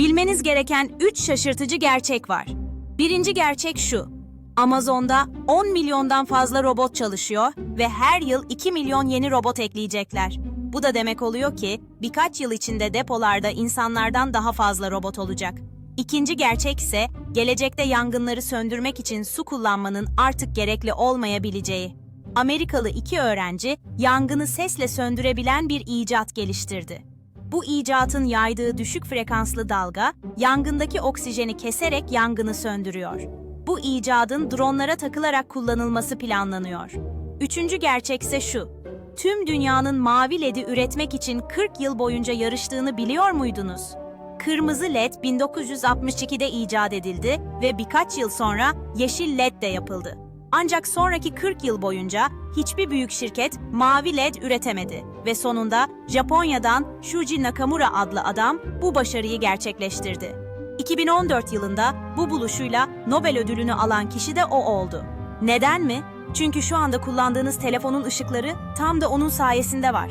Bilmeniz gereken 3 şaşırtıcı gerçek var. Birinci gerçek şu. Amazon'da 10 milyondan fazla robot çalışıyor ve her yıl 2 milyon yeni robot ekleyecekler. Bu da demek oluyor ki birkaç yıl içinde depolarda insanlardan daha fazla robot olacak. İkinci gerçek ise gelecekte yangınları söndürmek için su kullanmanın artık gerekli olmayabileceği. Amerikalı iki öğrenci yangını sesle söndürebilen bir icat geliştirdi. Bu icatın yaydığı düşük frekanslı dalga, yangındaki oksijeni keserek yangını söndürüyor. Bu icadın dronlara takılarak kullanılması planlanıyor. Üçüncü gerçek ise şu. Tüm dünyanın mavi LED'i üretmek için 40 yıl boyunca yarıştığını biliyor muydunuz? Kırmızı LED 1962'de icat edildi ve birkaç yıl sonra yeşil LED de yapıldı. Ancak sonraki 40 yıl boyunca hiçbir büyük şirket mavi LED üretemedi ve sonunda Japonya'dan Shuji Nakamura adlı adam bu başarıyı gerçekleştirdi. 2014 yılında bu buluşuyla Nobel ödülünü alan kişi de o oldu. Neden mi? Çünkü şu anda kullandığınız telefonun ışıkları tam da onun sayesinde var.